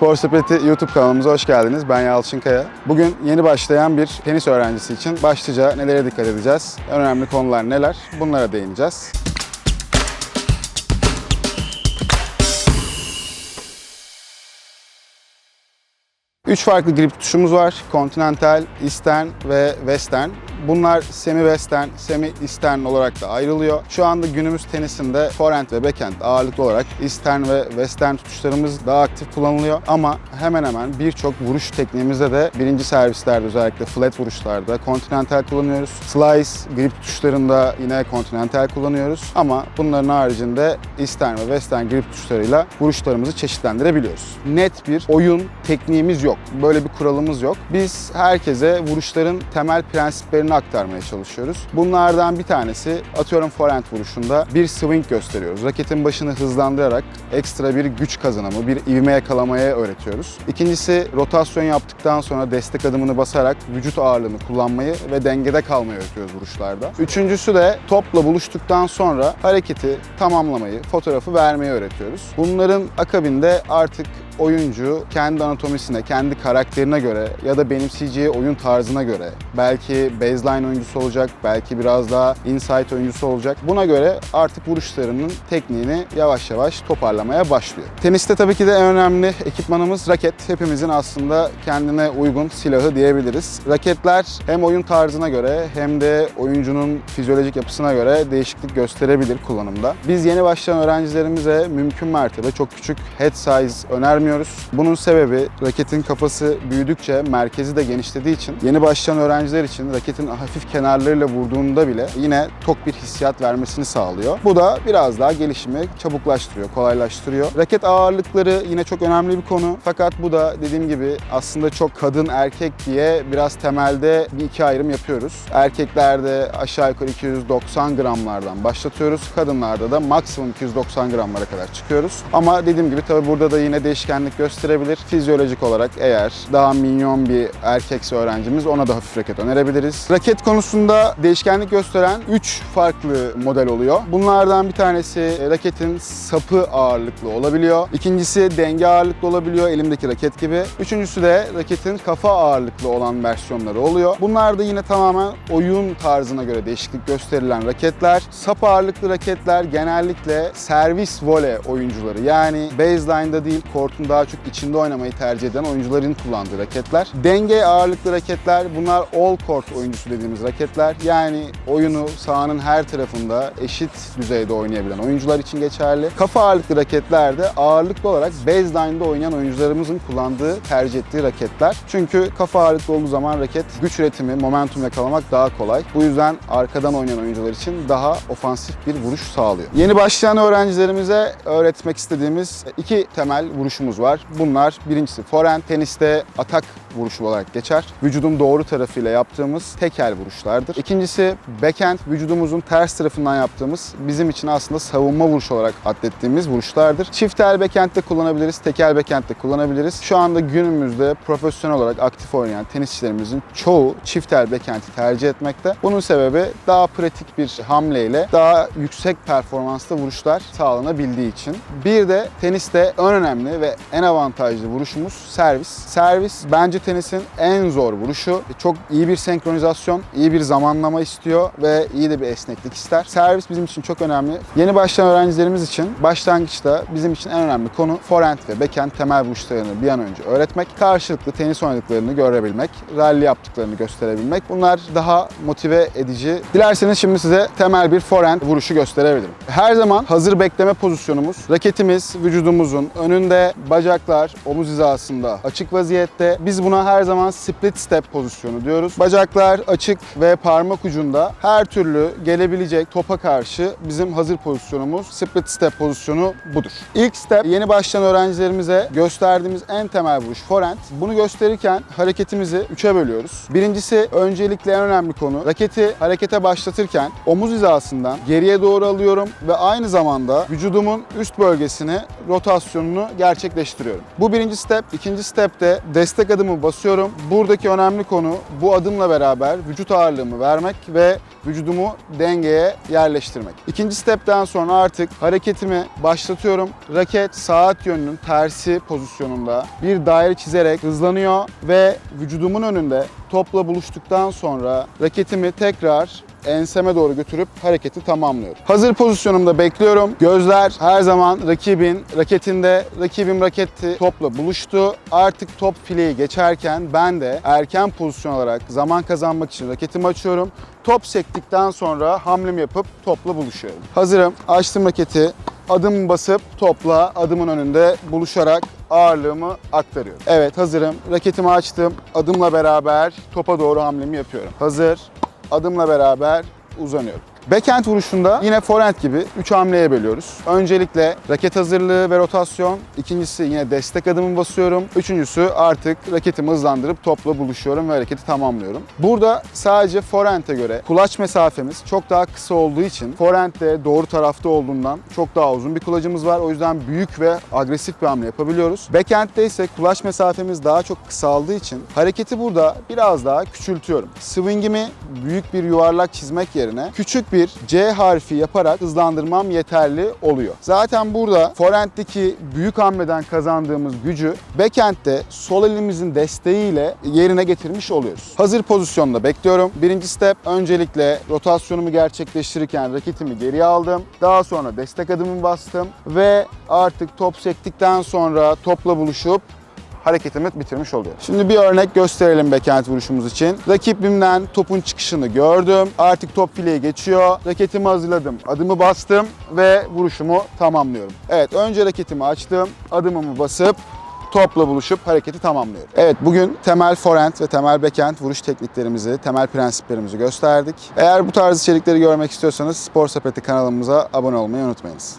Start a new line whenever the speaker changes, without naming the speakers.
Spor Sepeti YouTube kanalımıza hoş geldiniz. Ben Yalçın Kaya. Bugün yeni başlayan bir tenis öğrencisi için başlıca nelere dikkat edeceğiz? En önemli konular neler? Bunlara değineceğiz. Üç farklı grip tutuşumuz var. Continental, Eastern ve Western. Bunlar semi western, semi eastern olarak da ayrılıyor. Şu anda günümüz tenisinde forehand ve backhand ağırlıklı olarak eastern ve western tutuşlarımız daha aktif kullanılıyor. Ama hemen hemen birçok vuruş tekniğimizde de birinci servislerde özellikle flat vuruşlarda continental kullanıyoruz. Slice, grip tutuşlarında yine continental kullanıyoruz. Ama bunların haricinde eastern ve western grip tutuşlarıyla vuruşlarımızı çeşitlendirebiliyoruz. Net bir oyun tekniğimiz yok. Böyle bir kuralımız yok. Biz herkese vuruşların temel prensiplerini aktarmaya çalışıyoruz. Bunlardan bir tanesi atıyorum forehand vuruşunda bir swing gösteriyoruz. Raketin başını hızlandırarak ekstra bir güç kazanımı, bir ivme yakalamaya öğretiyoruz. İkincisi rotasyon yaptıktan sonra destek adımını basarak vücut ağırlığını kullanmayı ve dengede kalmayı öğretiyoruz vuruşlarda. Üçüncüsü de topla buluştuktan sonra hareketi tamamlamayı, fotoğrafı vermeyi öğretiyoruz. Bunların akabinde artık oyuncu kendi anatomisine, kendi karakterine göre ya da benimseyeceği oyun tarzına göre belki baseline oyuncusu olacak, belki biraz daha inside oyuncusu olacak. Buna göre artık vuruşlarının tekniğini yavaş yavaş toparlamaya başlıyor. Teniste tabii ki de en önemli ekipmanımız raket. Hepimizin aslında kendine uygun silahı diyebiliriz. Raketler hem oyun tarzına göre hem de oyuncunun fizyolojik yapısına göre değişiklik gösterebilir kullanımda. Biz yeni başlayan öğrencilerimize mümkün mertebe çok küçük head size önermiyoruz. Bunun sebebi raketin kafası büyüdükçe merkezi de genişlediği için yeni başlayan öğrenciler için raketin hafif kenarlarıyla vurduğunda bile yine tok bir hissiyat vermesini sağlıyor. Bu da biraz daha gelişimi çabuklaştırıyor, kolaylaştırıyor. Raket ağırlıkları yine çok önemli bir konu. Fakat bu da dediğim gibi aslında çok kadın erkek diye biraz temelde bir iki ayrım yapıyoruz. Erkeklerde aşağı yukarı 290 gramlardan başlatıyoruz. Kadınlarda da maksimum 290 gramlara kadar çıkıyoruz. Ama dediğim gibi tabii burada da yine değişkenlik gösterebilir. Fizyolojik olarak eğer daha minyon bir erkekse öğrencimiz ona da hafif raket önerebiliriz. Raket konusunda değişkenlik gösteren 3 farklı model oluyor. Bunlardan bir tanesi raketin sapı ağırlıklı olabiliyor. İkincisi denge ağırlıklı olabiliyor elimdeki raket gibi. Üçüncüsü de raketin kafa ağırlıklı olan versiyonları oluyor. Bunlar da yine tamamen oyun tarzına göre değişiklik gösterilen raketler. Sap ağırlıklı raketler genellikle servis voley oyuncuları yani baseline'da değil kortun daha çok içinde oynamayı tercih eden oyuncuların kullandığı raketler. Denge ağırlıklı raketler bunlar all court oyuncusu dediğimiz raketler. Yani oyunu sahanın her tarafında eşit düzeyde oynayabilen oyuncular için geçerli. Kafa ağırlıklı raketler de ağırlıklı olarak baseline'da oynayan oyuncularımızın kullandığı, tercih ettiği raketler. Çünkü kafa ağırlıklı olduğu zaman raket güç üretimi, momentum yakalamak daha kolay. Bu yüzden arkadan oynayan oyuncular için daha ofansif bir vuruş sağlıyor. Yeni başlayan öğrencilerimize öğretmek istediğimiz iki temel vuruşumuz var. Bunlar birincisi forehand, teniste atak vuruşu olarak geçer. Vücudun doğru tarafıyla yaptığımız tekel vuruşlardır. İkincisi backhand, vücudumuzun ters tarafından yaptığımız bizim için aslında savunma vuruşu olarak adlettiğimiz vuruşlardır. Çift el backhand de kullanabiliriz, tekel backhand de kullanabiliriz. Şu anda günümüzde profesyonel olarak aktif oynayan tenisçilerimizin çoğu çift el backhand'i tercih etmekte. Bunun sebebi daha pratik bir hamleyle daha yüksek performanslı vuruşlar sağlanabildiği için. Bir de teniste en önemli ve en avantajlı vuruşumuz servis. Servis bence tenisin en zor vuruşu. Çok iyi bir senkronizasyon, iyi bir zamanlama istiyor ve iyi de bir esneklik ister. Servis bizim için çok önemli. Yeni başlayan öğrencilerimiz için başlangıçta bizim için en önemli konu forehand ve backhand temel vuruşlarını bir an önce öğretmek. Karşılıklı tenis oynadıklarını görebilmek, rally yaptıklarını gösterebilmek. Bunlar daha motive edici. Dilerseniz şimdi size temel bir forehand vuruşu gösterebilirim. Her zaman hazır bekleme pozisyonumuz. Raketimiz vücudumuzun önünde, bacaklar omuz hizasında açık vaziyette. Biz buna her zaman split step pozisyonu diyoruz. Bacaklar açık ve parmak ucunda her türlü gelebilecek topa karşı bizim hazır pozisyonumuz split step pozisyonu budur. İlk step yeni başlayan öğrencilerimize gösterdiğimiz en temel vuruş forehand. Bunu gösterirken hareketimizi üçe bölüyoruz. Birincisi öncelikle en önemli konu raketi harekete başlatırken omuz hizasından geriye doğru alıyorum ve aynı zamanda vücudumun üst bölgesine rotasyonunu gerçekleştiriyorum. Bu birinci step. İkinci stepte destek adımı basıyorum. Buradaki önemli konu bu adımla beraber vücut ağırlığımı vermek ve vücudumu dengeye yerleştirmek. İkinci stepten sonra artık hareketimi başlatıyorum. Raket saat yönünün tersi pozisyonunda bir daire çizerek hızlanıyor ve vücudumun önünde topla buluştuktan sonra raketimi tekrar enseme doğru götürüp hareketi tamamlıyorum. Hazır pozisyonumda bekliyorum. Gözler her zaman rakibin raketinde. Rakibim raketi topla buluştu. Artık top fileyi geçerken ben de erken pozisyon olarak zaman kazanmak için raketimi açıyorum. Top sektikten sonra hamlemi yapıp topla buluşuyorum. Hazırım. Açtım raketi. Adım basıp topla adımın önünde buluşarak ağırlığımı aktarıyorum. Evet hazırım. Raketimi açtım. Adımla beraber topa doğru hamlemi yapıyorum. Hazır. Adımla beraber uzanıyorum. Backhand vuruşunda yine forehand gibi 3 hamleye bölüyoruz. Öncelikle raket hazırlığı ve rotasyon. İkincisi yine destek adımı basıyorum. Üçüncüsü artık raketimi hızlandırıp topla buluşuyorum ve hareketi tamamlıyorum. Burada sadece forehand'e göre kulaç mesafemiz çok daha kısa olduğu için forehand'de doğru tarafta olduğundan çok daha uzun bir kulacımız var. O yüzden büyük ve agresif bir hamle yapabiliyoruz. Backhand'de ise kulaç mesafemiz daha çok kısaldığı için hareketi burada biraz daha küçültüyorum. Swingimi büyük bir yuvarlak çizmek yerine küçük bir C harfi yaparak hızlandırmam yeterli oluyor. Zaten burada forehand'deki büyük hamleden kazandığımız gücü backhand'de sol elimizin desteğiyle yerine getirmiş oluyoruz. Hazır pozisyonda bekliyorum. Birinci step öncelikle rotasyonumu gerçekleştirirken raketimi geriye aldım. Daha sonra destek adımımı bastım ve artık top sektikten sonra topla buluşup hareketimi bitirmiş oluyor. Şimdi bir örnek gösterelim backhand vuruşumuz için. Rakibimden topun çıkışını gördüm. Artık top fileye geçiyor. Raketimi hazırladım. Adımı bastım ve vuruşumu tamamlıyorum. Evet önce raketimi açtım. Adımımı basıp topla buluşup hareketi tamamlıyorum. Evet bugün temel forehand ve temel backhand vuruş tekniklerimizi, temel prensiplerimizi gösterdik. Eğer bu tarz içerikleri görmek istiyorsanız Spor Sepeti kanalımıza abone olmayı unutmayınız.